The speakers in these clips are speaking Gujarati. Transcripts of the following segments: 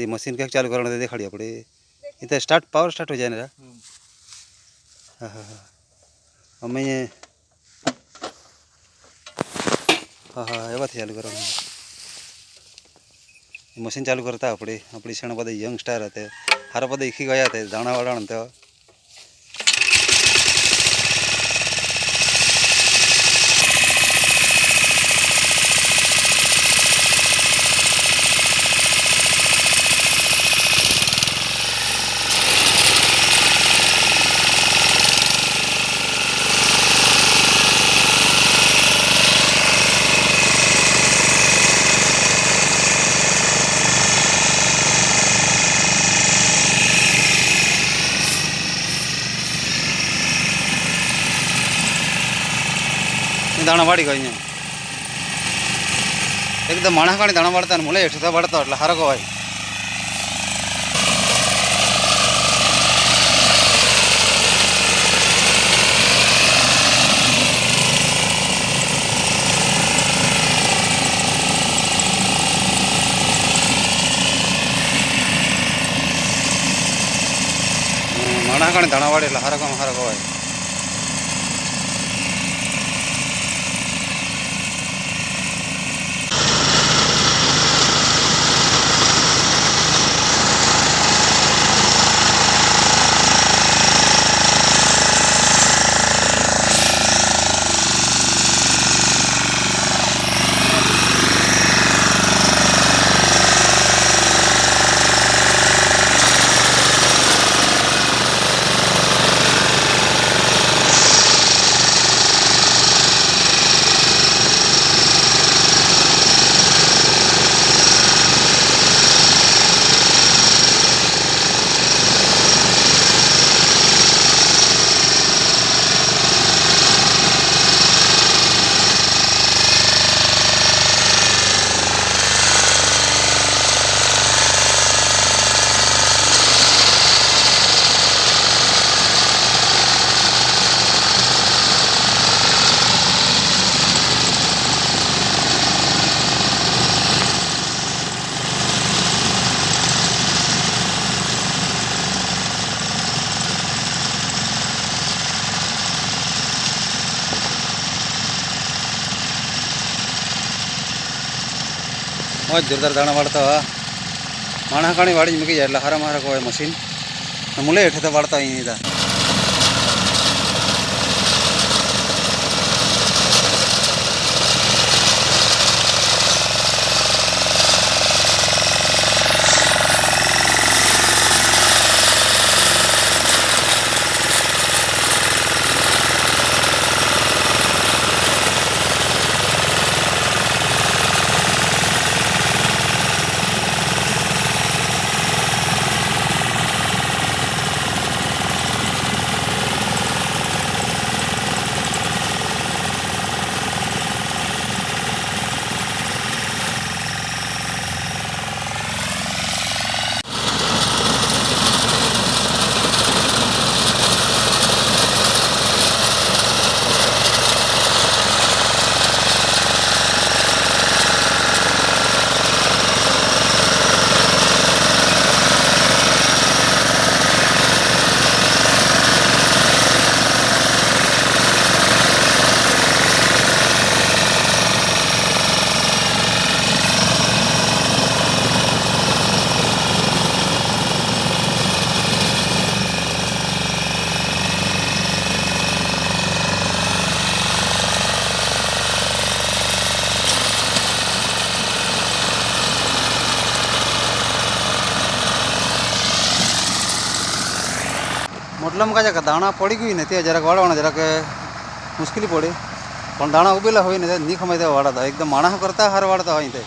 નથી મશીન કંઈક ચાલુ કરવાનું દેખાડી આપણે એ તો સ્ટાર્ટ પાવર સ્ટાર્ટ હોય જાય હા હા હા અમે હા હા એવાથી ચાલુ કરવાનું મશીન ચાલુ કરતા આપણે આપણી શેણ બધા યંગસ્ટાર હતા હારા બધા શીખી ગયા હતા ધાણા વળાણ એ દાણા વાળી ગયો અહીંયા એકદમ માણસ કાણી દાણા વાળતા ને મુલે હેઠતા વાળતા એટલે હારો હોય માણસ કાણી દાણા વાળી એટલે હારો કામ કહેવાય. મોજ જોરદાર દાણા વાળતા હા માણા કાણી વાળી મૂકી જાય એટલે હારા મારા કોઈ મશીન મુલે હેઠે તો વાળતા અહીં તા મોટલામાં કાંઈ દાણા પડી ગયું ને તે જરાક વાળવાના, જરાક મુશ્કેલી પડે. પણ દાણા ઉભેલા હોય ને નહીં ખમાય તેવા વાળાતા એકદમ માણસ કરતાં હાર વાળતા હોય તે.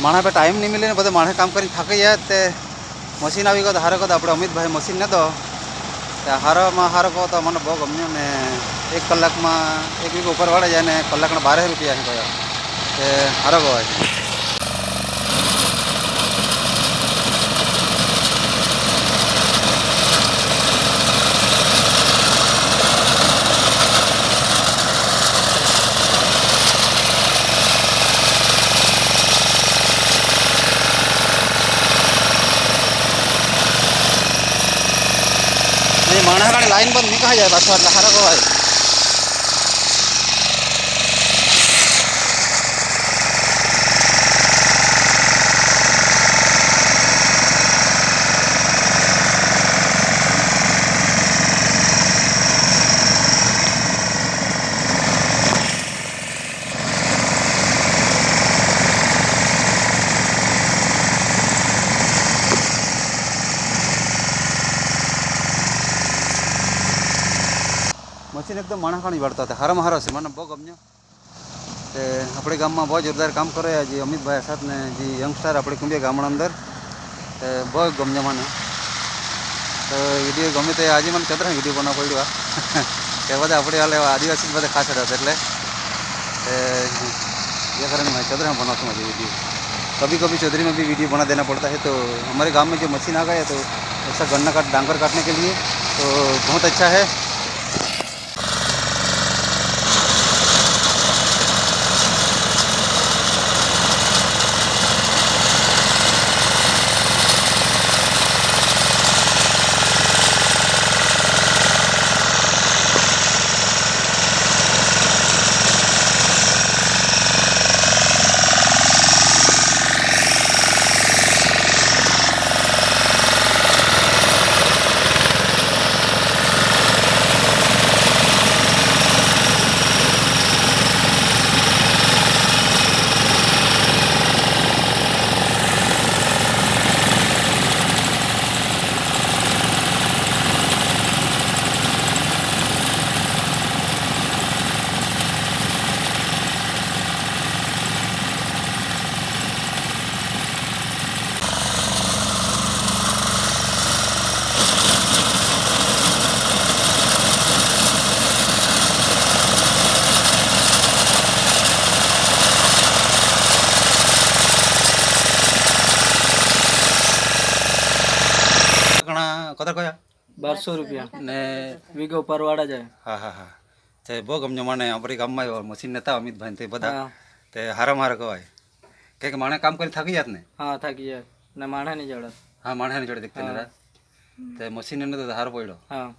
માણસ પે ટાઈમ નહીં મળે ને બધા માણસ કામ કરીને થાકી જાય તે મશીન આવી ગયો તો હારો કહો આપણે અમિતભાઈ મશીન ન દો તો હારામાં હારો કહો તો મને બહુ ગમ્યું ને એક કલાકમાં એક વીક ઉપર વાળે જાય ને કલાકના બારે રૂપિયા છે કયો તે હારો કહેવાય માણસ ગાડી લાઈન બંધ નીકળી જાય પાછો એટલે હારો કવાય મશીન એકદમ માણસ ખાણી વાળતા હતા હારામાં હારો છે મને બહુ ગમ્યો તે આપણે ગામમાં બહુ જોરદાર કામ કરે જે અમિતભાઈ સાથ ને જે યંગસ્ટર આપણે કુંભિયા ગામડા અંદર તે બહુ ગમ્યો મને તો વિડીયો ગમે તે આજે મને ચંદ્ર વિડીયો બનાવવા પડ્યો આ તે બધા આપણે હાલે આદિવાસી બધા ખાસ હતા એટલે તે ये कारण मैं चौधरी में बनाता हूँ अभी वीडियो कभी कभी चौधरी में भी वीडियो बना देना पड़ता है तो हमारे गांव में जो मशीन आ गया तो ऐसा गन्ना काट डांगर काटने के लिए तो बहुत अच्छा है બારસો રૂપિયા. ને વીઘો પરવાડા જાય. હા હા હા. તે બહુ ગમ્યો મને આપણી ગામમાં આવ્યો મશીન નતા અમિતભાઈ તે બધા. તે હારા મારા કહેવાય. કે કે માણે કામ કરી થાકી જાત ને? હા થાકી જાય. ને માણસની જડત. હા માણસની જડત દેખતે ને તે મશીન એને તો હારો પડ્યો. હા.